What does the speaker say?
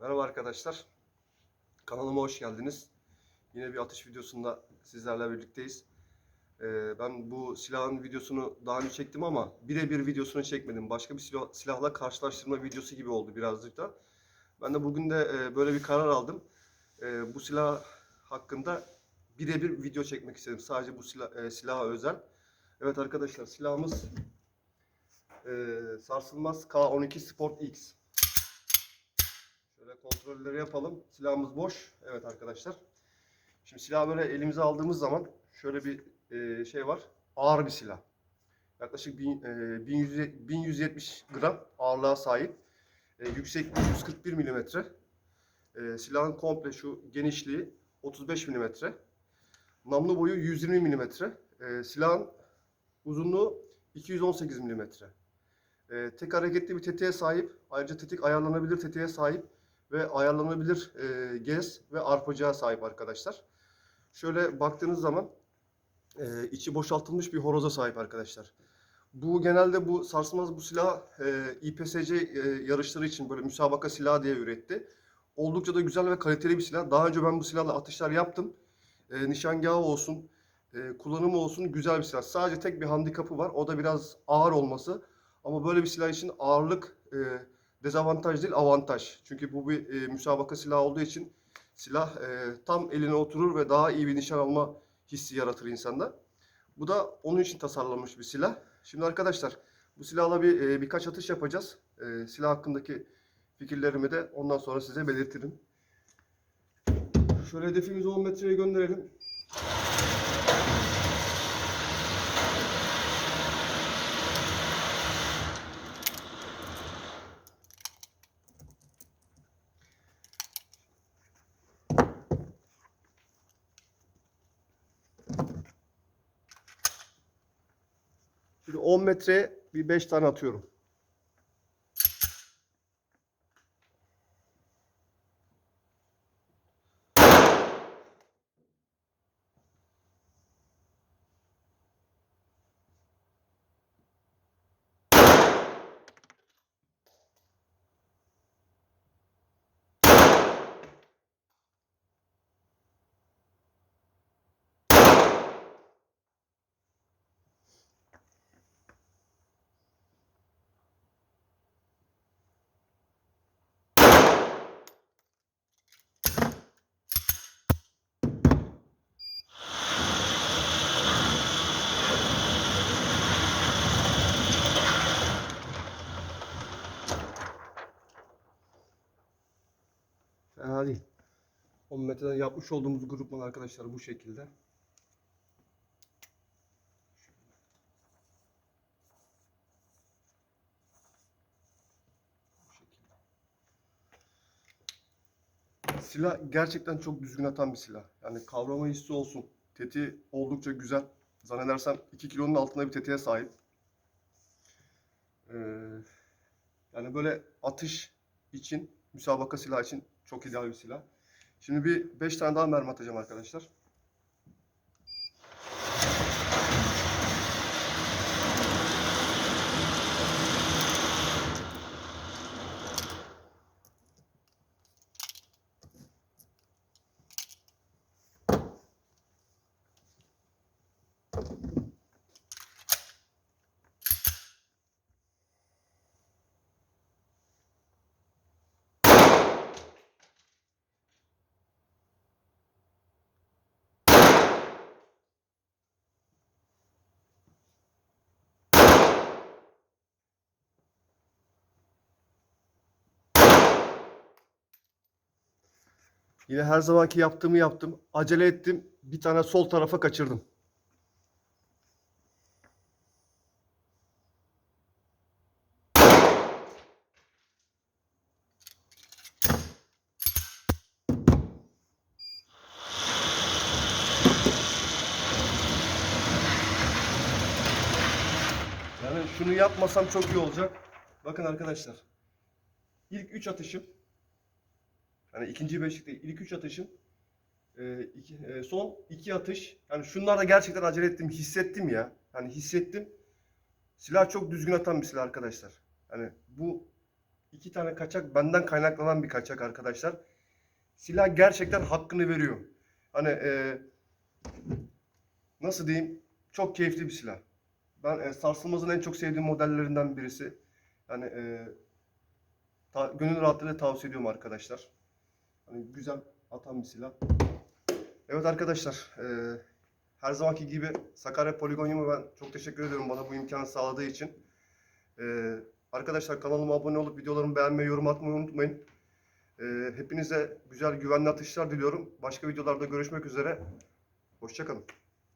Merhaba arkadaşlar. Kanalıma hoş geldiniz. Yine bir atış videosunda sizlerle birlikteyiz. Ee, ben bu silahın videosunu daha önce çektim ama birebir videosunu çekmedim. Başka bir silah, silahla karşılaştırma videosu gibi oldu birazcık da. Ben de bugün de e, böyle bir karar aldım. E, bu silah hakkında birebir video çekmek istedim. Sadece bu silah, e, silaha özel. Evet arkadaşlar silahımız e, sarsılmaz K12 Sport X. Şöyle kontrolleri yapalım. Silahımız boş. Evet arkadaşlar. Şimdi silahı böyle elimize aldığımız zaman şöyle bir e, şey var. Ağır bir silah. Yaklaşık bin, e, 1100 1170 gram ağırlığa sahip. E, yüksekliği 141 milimetre. E, silahın komple şu genişliği 35 milimetre. Namlu boyu 120 milimetre. E, silahın uzunluğu 218 milimetre. E, tek hareketli bir tetiğe sahip. Ayrıca tetik ayarlanabilir tetiğe sahip ve ayarlanabilir e, gez ve arpacığa sahip arkadaşlar. Şöyle baktığınız zaman e, içi boşaltılmış bir horoza sahip arkadaşlar. Bu genelde bu sarsılmaz bu silah e, İPSC e, yarışları için böyle müsabaka silahı diye üretti. Oldukça da güzel ve kaliteli bir silah. Daha önce ben bu silahla atışlar yaptım. E, nişangahı olsun, e, kullanımı olsun güzel bir silah. Sadece tek bir handikapı var. O da biraz ağır olması. Ama böyle bir silah için ağırlık e, dezavantaj değil avantaj. Çünkü bu bir e, müsabaka silahı olduğu için silah e, tam eline oturur ve daha iyi bir nişan alma hissi yaratır insanda. Bu da onun için tasarlanmış bir silah. Şimdi arkadaşlar bu silahla bir e, birkaç atış yapacağız. E, silah hakkındaki fikirlerimi de ondan sonra size belirtirim. Şöyle hedefimizi 10 metreye gönderelim. Şimdi 10 metreye bir 5 tane atıyorum. Fena değil. 10 metreden yapmış olduğumuz grupman arkadaşlar bu şekilde. Silah gerçekten çok düzgün atan bir silah. Yani kavrama hissi olsun. Teti oldukça güzel. Zannedersem 2 kilonun altında bir tetiğe sahip. Ee, yani böyle atış için, müsabaka silahı için çok ideal bir silah. Şimdi bir 5 tane daha mermi atacağım arkadaşlar. Yine her zamanki yaptığımı yaptım. Acele ettim. Bir tane sol tarafa kaçırdım. Yani şunu yapmasam çok iyi olacak. Bakın arkadaşlar. İlk 3 atışım Hani ikinci beşlik değil, üç atışım. E, iki, e, son iki atış. Yani şunlarda gerçekten acele ettim, hissettim ya. Hani hissettim. Silah çok düzgün atan bir silah arkadaşlar. Hani bu iki tane kaçak benden kaynaklanan bir kaçak arkadaşlar. Silah gerçekten hakkını veriyor. Hani e, nasıl diyeyim? Çok keyifli bir silah. Ben e, sarsılmazın en çok sevdiğim modellerinden birisi. Yani e, ta- gönül rahatlığıyla tavsiye ediyorum arkadaşlar. Hani güzel atan bir silah. Evet arkadaşlar, e, her zamanki gibi Sakarya Poligonyum'a ben çok teşekkür ediyorum bana bu imkanı sağladığı için. E, arkadaşlar kanalıma abone olup videolarımı beğenmeyi, yorum atmayı unutmayın. E, hepinize güzel, güvenli atışlar diliyorum. Başka videolarda görüşmek üzere. Hoşçakalın.